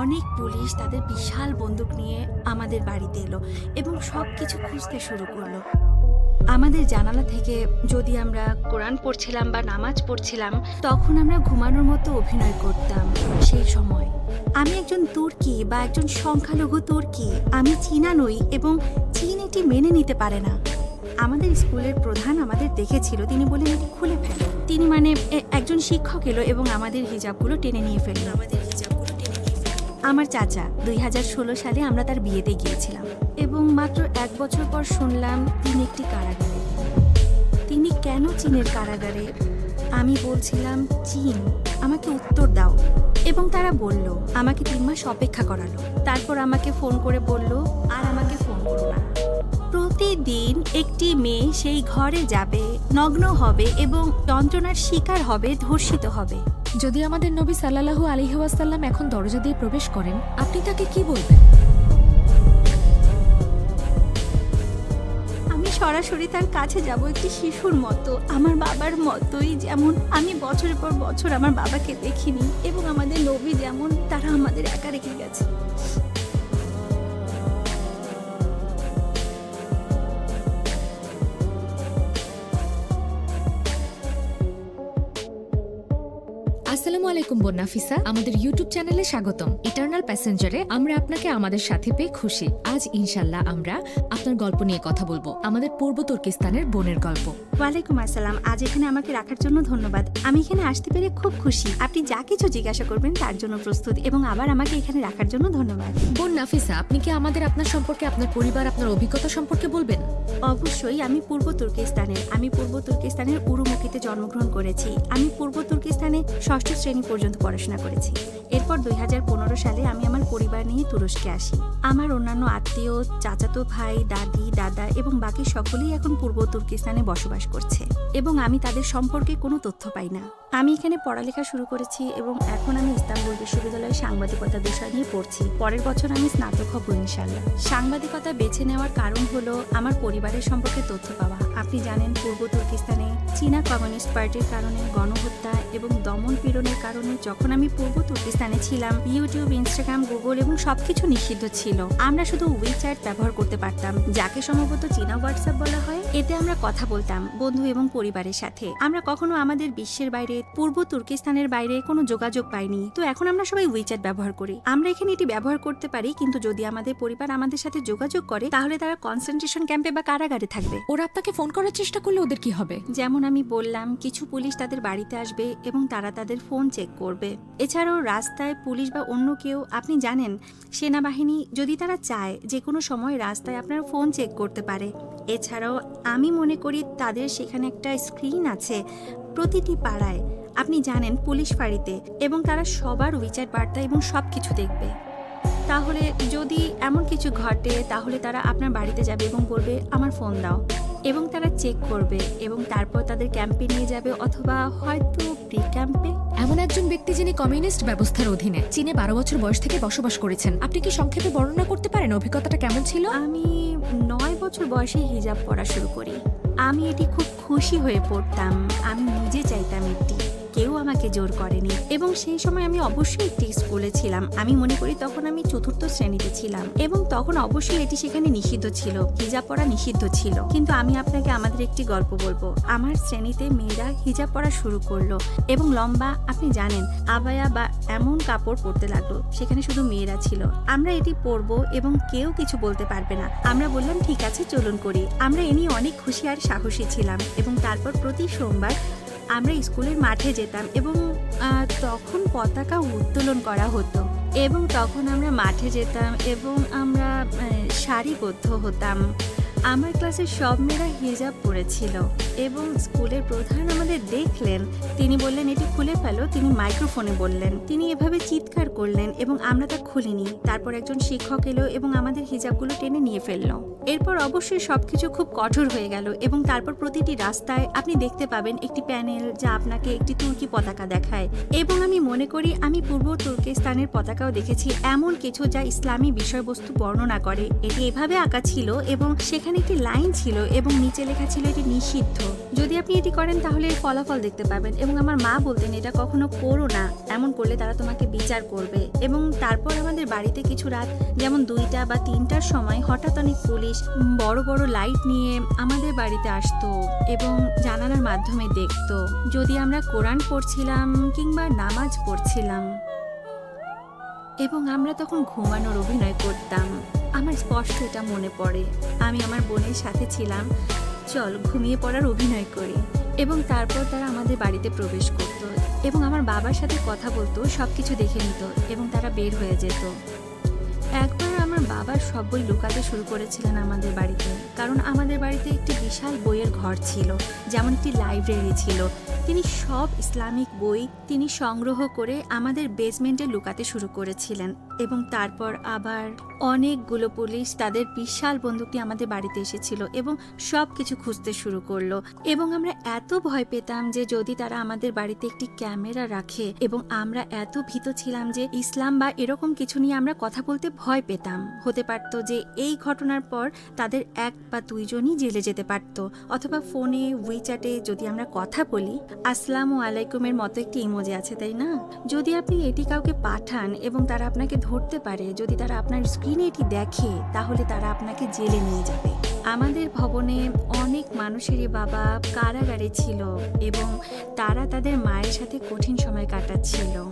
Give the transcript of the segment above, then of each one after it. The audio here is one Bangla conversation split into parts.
অনেক পুলিশ তাদের বিশাল বন্দুক নিয়ে আমাদের বাড়িতে এলো এবং সব কিছু খুঁজতে শুরু করল। আমাদের জানালা থেকে যদি আমরা কোরআন পড়ছিলাম বা নামাজ পড়ছিলাম, তখন আমরা ঘুমানোর মতো অভিনয় করতাম সেই সময়। আমি একজন তুর্কি বা একজন সংখ্যালঘু তুর্কি, আমি চীনা নই এবং চীন এটি মেনে নিতে পারে না। আমাদের স্কুলের প্রধান আমাদের দেখেছিল, তিনি বললেন, এটি খুলে ফেলো। তিনি মানে একজন শিক্ষক এলো এবং আমাদের হিজাবগুলো টেনে নিয়ে ফেলল। আমাদের আমার চাচা, দুই হাজার ষোলো সালে আমরা তার বিয়েতে গিয়েছিলাম এবং মাত্র এক বছর পর শুনলাম তিনি একটি কারাগারে। তিনি কেন চীনের কারাগারে? আমি বলছিলাম, চীন, আমাকে উত্তর দাও। এবং তারা বলল, আমাকে তিন মাস অপেক্ষা করালো। তারপর আমাকে ফোন করে বলল, আর আমাকে ফোন করো না। প্রতিদিন একটি মেয়ে সেই ঘরে যাবে, নগ্ন হবে এবং যন্ত্রণার শিকার হবে, ধর্ষিত হবে। যদি আমাদের নবী সাল্লাল্লাহু আলিহাসাল্লাম এখন দরজা দিয়ে প্রবেশ করেন, আপনি তাকে কি বলবেন? আমি সরাসরি তার কাছে যাব একটি শিশুর মতো, আমার বাবার মতোই যেমন আমি বছরের পর বছর আমার বাবাকে দেখিনি এবং আমাদের নবী যেমন, তারা আমাদের একা রেখে গেছে। আলাইকুম বন্নাফিসা। আমাদের ইউটিউব চ্যানেলে স্বাগতম। ইটার্নাল প্যাসেঞ্জারে আমরা আপনাকে আমাদের সাথে পেয়ে খুশি। আজ ইনশাল্লাহ আমরা আপনার গল্প নিয়ে কথা বলব। আমাদের পূর্ব তুর্কিস্তানের বোনের গল্প। ওয়ালাইকুম আসসালাম। আজ এখানে আমাকে রাখার জন্য ধন্যবাদ। আমি এখানে আসতে পেরে খুব খুশি। আপনি যা কিছু জিজ্ঞাসা করবেন তার জন্য প্রস্তুত এবং আবার আমাকে এখানে রাখার জন্য ধন্যবাদ। বোন নাফিসা আপনি কি আমাদের আপনার সম্পর্কে আপনার পরিবার আপনার অভিজ্ঞতা সম্পর্কে বলবেন? অবশ্যই আমি পূর্ব তুর্কিস্তানের। আমি পূর্ব তুর্কিস্তানের উরুমুখিতে জন্মগ্রহণ করেছি। আমি পূর্ব তুর্কিস্তানে ষষ্ঠ শ্রেণি পর্যন্ত পড়াশোনা করেছি। এরপর দুই হাজার পনেরো সালে আমি আমার পরিবার নিয়ে তুরস্কে আসি। আমার অন্যান্য আত্মীয়, চাচাতো ভাই, দাদি, দাদা এবং বাকি সকলেই এখন পূর্ব তুর্কিস্তানে বসবাস করছে এবং আমি তাদের সম্পর্কে কোনো তথ্য পাই না। আমি এখানে পড়ালেখা শুরু করেছি এবং এখন আমি ইস্তাম্বুল বিশ্ববিদ্যালয়ে সাংবাদিকতা বিষয় নিয়ে পড়ছি। পরের বছর আমি স্নাতক হব ইনশাল্লাহ সাংবাদিকতা বেছে নেওয়ার কারণ হলো আমার পরিবারের সম্পর্কে তথ্য পাওয়া। আপনি জানেন, পূর্ব তুর্কিস্তানে চীনা কমিউনিস্ট পার্টির কারণে গণহত্যা এবং দমন পীড়নের কারণে যখন আমি পূর্ব তুর্কিস্তানে ছিলাম ইউটিউব ইনস্টাগ্রাম গুগল এবং সবকিছু নিষিদ্ধ ছিল। আমরা শুধু উইচ্যাট ব্যবহার করতে পারতাম যাকে সম্ভবত চীনা হোয়াটসঅ্যাপ বলা হয়। এতে আমরা কথা বলতাম বন্ধু এবং পরিবারের সাথে। আমরা কখনো আমাদের বিশ্বের বাইরে পূর্ব তুর্কিস্তানের বাইরে কোনো যোগাযোগ পাইনি। তো এখন আমরা সবাই উইচ্যাট ব্যবহার করি। আমরা এখানে এটি ব্যবহার করতে পারি কিন্তু যদি আমাদের পরিবার আমাদের সাথে যোগাযোগ করে তাহলে তারা কনসেন্ট্রেশন ক্যাম্পে বা কারাগারে থাকবে। ওরা আপনাকে ফোন করার চেষ্টা করলে ওদের কি হবে? যেমন আমি বললাম কিছু পুলিশ তাদের বাড়িতে আসবে এবং তারা তাদের ফোন চেক করবে। এছাড়াও রাস্তায় পুলিশ বা অন্য কেউ আপনি জানেন সেনাবাহিনী যদি তারা চায় যে কোনো সময় রাস্তায় আপনার ফোন চেক করতে পারে। এছাড়াও আমি মনে করি তাদের সেখানে একটা স্ক্রিন আছে প্রতিটি পাড়ায়। আপনি জানেন পুলিশ ফাঁড়িতে এবং তারা সবার উইচার বার্তা এবং সব কিছু দেখবে। তাহলে যদি এমন কিছু ঘটে তাহলে তারা আপনার বাড়িতে যাবে এবং বলবে, আমার ফোন দাও। এবং তারা চেক করবে এবং তারপর তাদের ক্যাম্পে নিয়ে যাবে অথবা হয়তো প্রি ক্যাম্পে এমন একজন ব্যক্তি যিনি কমিউনিস্ট ব্যবস্থার অধীনে চীনে বারো বছর বয়স থেকে বসবাস করেছেন আপনি কি সংক্ষেপে বর্ণনা করতে পারেন অভিজ্ঞতাটা কেমন ছিল? আমি নয় বছর বয়সে হিজাব পড়া শুরু করি। আমি এটি খুব খুশি হয়ে পড়তাম। আমি নিজে চাইতাম এটি। কেউ আমাকে জোর করেনি এবং সেই সময় আমি অবশ্যই একটি স্কুলে ছিলাম। আমি মনে করি তখন আমি চতুর্থ শ্রেণীতে ছিলাম এবং তখন অবশ্যই এটি সেখানে নিষিদ্ধ ছিল, হিজাব পরা নিষিদ্ধ ছিল। কিন্তু আমি আপনাকে আমাদের একটি গল্প বলব। আমার শ্রেণীতে মেয়েরা হিজাব পরা শুরু করল এবং লম্বা, আপনি জানেন, আবায়া বা এমন কাপড় পরতে লাগল, সেখানে শুধু মেয়েরা ছিল। আমরা এটি পরবো এবং কেউ কিছু বলতে পারবে না। আমরা বললাম, ঠিক আছে, চলুন করি। আমরা এ নিয়ে অনেক খুশি আর সাহসী ছিলাম এবং তারপর প্রতি সোমবার আমরা স্কুলের মাঠে যেতাম এবং তখন পতাকা উত্তোলন করা হতো। এবং তখন আমরা মাঠে যেতাম এবং আমরা সারিবদ্ধ হতাম। আমার ক্লাসের সব মেয়েরা হিজাব পরেছিল এবং স্কুলের প্রধান আমাদের দেখলেন। তিনি বললেন, এটি খুলে ফেলো। তিনি মাইক্রোফোনে বললেন। তিনি এভাবে চিৎকার করলেন এবং আমরা তা খুলিনি। তারপর একজন শিক্ষক এলো এবং আমাদের হিজাবগুলো টেনে নিয়ে ফেলল। এরপর অবশ্যই সবকিছু খুব কঠোর হয়ে গেল এবং তারপর প্রতিটি রাস্তায় আপনি দেখতে পাবেন একটি প্যানেল যা আপনাকে একটি তুর্কি পতাকা দেখায়। এবং আমি মনে করি, আমি পূর্ব তুর্কিস্তানের পতাকাও দেখেছি। এমন কিছু যা ইসলামী বিষয়বস্তু বর্ণনা করে। এটি এভাবে আঁকা ছিল এবং সেখানে এখানে একটি লাইন ছিল এবং নিচে লেখা ছিল এটি নিষিদ্ধ। যদি আপনি এটি করেন তাহলে এর ফলাফল দেখতে পাবেন এবং আমার মা বলতেন এটা কখনো করো না, এমন করলে তারা তোমাকে বিচার করবে। এবং তারপর আমাদের বাড়িতে কিছু রাত, যেমন দুইটা বা তিনটার সময় হঠাৎ অনেক পুলিশ বড় বড় লাইট নিয়ে আমাদের বাড়িতে আসতো এবং জানালার মাধ্যমে দেখতো। যদি আমরা কোরআন পড়ছিলাম কিংবা নামাজ পড়ছিলাম। এবং আমরা তখন ঘুমানোর অভিনয় করতাম। আমার স্পষ্ট এটা মনে পড়ে। আমি আমার বোনের সাথে ছিলাম। চল, ঘুমিয়ে পড়ার অভিনয় করি। এবং তারপর তারা আমাদের বাড়িতে প্রবেশ করত এবং আমার বাবার সাথে কথা বলতো সব কিছু দেখে নিত এবং তারা বের হয়ে যেত। একবার আমার বাবার সব বই লুকাতে শুরু করেছিলেন আমাদের বাড়িতে, কারণ আমাদের বাড়িতে একটি বিশাল বইয়ের ঘর ছিল, যেমন একটি লাইব্রেরি ছিল। তিনি সব ইসলামিক বই তিনি সংগ্রহ করে আমাদের বেসমেন্টে লুকাতে শুরু করেছিলেন এবং তারপর আবার অনেকগুলো পুলিশ তাদের বিশাল বন্দুকটি আমাদের বাড়িতে এসেছিল এবং সব কিছু খুঁজতে শুরু করল। এবং আমরা এত ভয় পেতাম যে যদি তারা আমাদের বাড়িতে একটি ক্যামেরা রাখে এবং আমরা এত ভীত ছিলাম যে ইসলাম বা এরকম কিছু নিয়ে আমরা কথা বলতে ভয় পেতাম। হতে পারতো যে এই ঘটনার পর তাদের এক বা দুইজনই জেলে যেতে পারতো। অথবা ফোনে উইচ্যাটে যদি আমরা কথা বলি, আসসালামু আলাইকুমের মতো একটি ইমোজি আছে, তাই না? যদি আপনি এটি কাউকে পাঠান এবং তারা আপনাকে ধরতে পারে, যদি তারা আপনার স্ক্রিনে এটি দেখে, তাহলে তারা আপনাকে জেলে নিয়ে যাবে। আমাদের ভবনে অনেক মানুষেরই বাবা কারাগারে ছিল এবং তারা তাদের মায়ের সাথে কঠিন সময় কাটাচ্ছিল।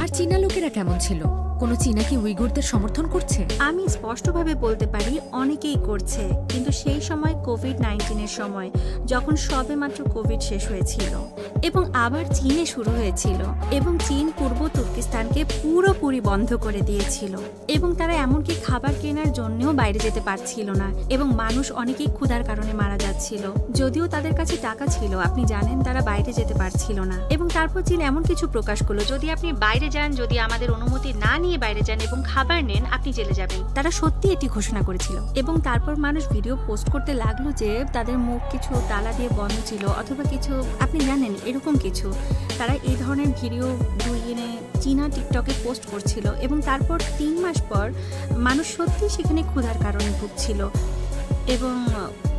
আর চীনা লোকেরা কেমন ছিল? কোনো চীনা কি উইগুরদের সমর্থন করছে? আমি স্পষ্টভাবে বলতে পারি, অনেকেই করছে। কিন্তু সেই সময় কোভিড নাইন্টিনের সময়, যখন সবে মাত্র কোভিড শেষ হয়েছিল। এবং আবার চীনে শুরু হয়েছিল। এবং চীন পূর্ব তুর্কিস্তানকে পুরোপুরি বন্ধ করে দিয়েছিল। এবং তারা এমনকি খাবার কেনার জন্যও বাইরে যেতে পারছিল না। এবং মানুষ অনেকেই ক্ষুধার কারণে মারা যাচ্ছিল। যদিও তাদের কাছে টাকা ছিল, আপনি জানেন তারা বাইরে যেতে পারছিল না। এবং তারপর চীন এমন কিছু প্রকাশ করল, যদি আপনি বাইরে যান, যদি আমাদের অনুমতি না নিয়ে বাইরে যান এবং খাবার নেন, আপনি জেলে যাবেন। তারা সত্যি এটি ঘোষণা করেছিল এবং তারপর মানুষ ভিডিও পোস্ট করতে লাগল যে তাদের মুখ কিছু তালা দিয়ে বন্ধ ছিল অথবা কিছু, আপনি জানেন, এরকম কিছু। তারা এই ধরনের ভিডিও দুইনে চীনা টিকটকে পোস্ট করছিল এবং তারপর তিন মাস পর মানুষ সত্যি সেখানে ক্ষুধার কারণে ভুগছিল এবং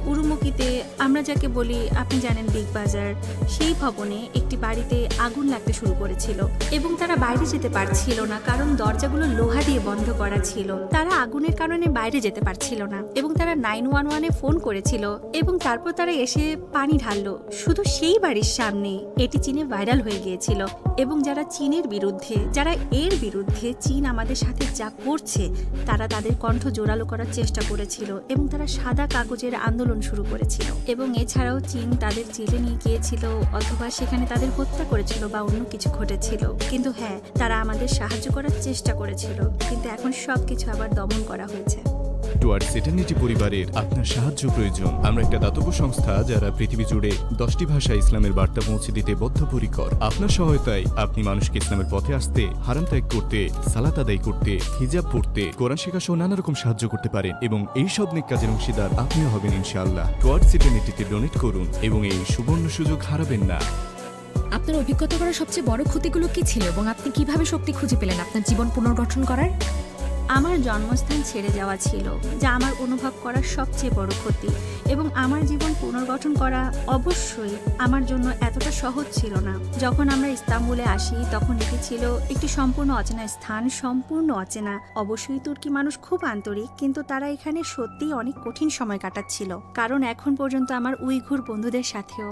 উরুমুকিতে আমরা যাকে বলি, আপনি জানেন বিগ বাজার, সেই ভবনে একটি বাড়িতে আগুন লাগতে শুরু করেছিল এবং তারা বাইরে যেতে পারছিল না কারণ দরজাগুলো লোহা দিয়ে বন্ধ করা ছিল। তারা আগুনের কারণে বাইরে যেতে পারছিল না এবং তারা নাইন ওয়ান ওয়ানে ফোন করেছিল এবং তারপর তারা এসে পানি ঢাললো। শুধু সেই বাড়ির সামনে এটি চীনে ভাইরাল হয়ে গিয়েছিল এবং যারা চীনের বিরুদ্ধে, যারা এর বিরুদ্ধে চীন আমাদের সাথে যা করছে, তারা তাদের কণ্ঠ জোরালো করার চেষ্টা করেছিল এবং তারা সাদা কাগজের আন্দোলন শুরু করেছিল। এবং এছাড়াও চীন তাদের জেলে নিয়ে গিয়েছিল অথবা সেখানে তাদের হত্যা করেছিল বা অন্য কিছু ঘটেছিল। কিন্তু হ্যাঁ তারা আমাদের সাহায্য করার চেষ্টা করেছিল। কিন্তু এখন সব কিছু আবার দমন করা হয়েছে। টুয়ার্ড সেটার্নিটি পরিবারের আপনার সাহায্য প্রয়োজন। আমরা একটা দাতব্য সংস্থা যারা পৃথিবী জুড়ে দশটি ভাষায় ইসলামের বার্তা পৌঁছে দিতে বদ্ধপরিকর। আপনার সহায়তায় আপনি মানুষকে ইসলামের পথে আসতে, হারাম ত্যাগ করতে, সালাত আদায় করতে, হিজাব পড়তে, কোরআন শেখা সহ নানা রকম সাহায্য করতে পারেন এবং এই সব নেক কাজের অংশীদার আপনিও হবেন ইনশাআল্লাহ। টুয়ার্ড সেটার্নিটিতে ডোনেট করুন এবং এই সুবর্ণ সুযোগ হারাবেন না। আপনার অভিজ্ঞতা করা সবচেয়ে বড় ক্ষতিগুলো কি ছিল এবং আপনি কীভাবে শক্তি খুঁজে পেলেন আপনার জীবন পুনর্গঠন করার? আমার জন্মস্থান ছেড়ে যাওয়া ছিল, যা আমার অনুভব করার সবচেয়ে বড় ক্ষতি। এবং আমার জীবন পুনর্গঠন করা অবশ্যই আমার জন্য এতটা সহজ ছিল না। যখন আমরা ইস্তাম্বুলে আসি, তখন এটি ছিল একটি সম্পূর্ণ অচেনা স্থান, সম্পূর্ণ অচেনা। অবশ্যই তুর্কি মানুষ খুব আন্তরিক, কিন্তু তারা এখানে সত্যিই অনেক কঠিন সময় কাটাচ্ছিল, কারণ এখন পর্যন্ত আমার উইঘুর বন্ধুদের সাথেও।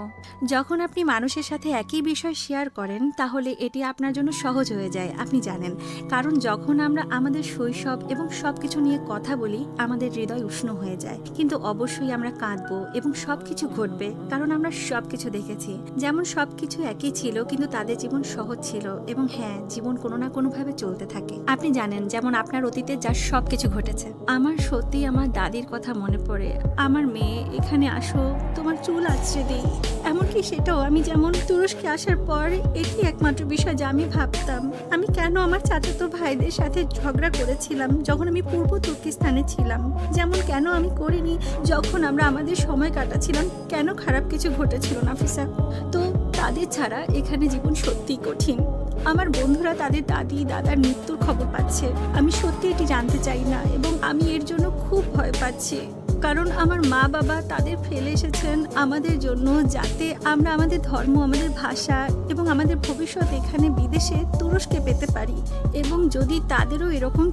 যখন আপনি মানুষের সাথে একই বিষয় শেয়ার করেন, তাহলে এটি আপনার জন্য সহজ হয়ে যায়, আপনি জানেন। কারণ যখন আমরা আমাদের শৈশব এবং সবকিছু নিয়ে কথা বলি, আমাদের হৃদয় উষ্ণ হয়ে যায়। কিন্তু অবশ্যই আমরা কাঁদবো এবং সবকিছু ঘটবে, কারণ আমরা সবকিছু দেখেছি। যেমন সবকিছু একই ছিল, কিন্তু তাদের জীবন সহজ ছিল এবং হ্যাঁ জীবন কোনো না কোনোভাবে চলতে থাকে। আপনি জানেন, যেমন আপনার অতীতে যা সবকিছু ঘটেছে। আমার সত্যি আমার দাদির কথা মনে পড়ে, আমার মেয়ে, এখানে আসো, তোমার চুল আছড়ে দিই। এমনকি সেটাও, আমি যেমন তুরস্কে আসার পর, এটি একমাত্র বিষয় যা আমি ভাবতাম। আমি কেন আমার চাচাতো ভাইদের সাথে ঝগড়া করেছিলাম, যখন আমি পূর্ব তুর্কিস্তানে ছিলাম। যেমন কেন আমি করিনি, যখন আমরা আমাদের সময় কাটাছিলাম কেন খারাপ কিছু ঘটেছিল নাফিসা তো তাদের ছাড়া এখানে জীবন সত্যিই কঠিন। আমার বন্ধুরা তাদের দাদি, দাদার মৃত্যুর খবর পাচ্ছে। আমি সত্যি এটি জানতে চাই না এবং আমি এর জন্য খুব ভয় পাচ্ছি। কারণ আমার মা বাবা তাদের ফেলে এসেছেন আমাদের জন্য যাতে আমরা আমাদের ধর্ম, আমাদের ভাষা এবং আমাদের ভবিষ্যৎ এখানে বিদেশে তুরস্কে পেতে পারি। এবং যদি তাদেরও এরকম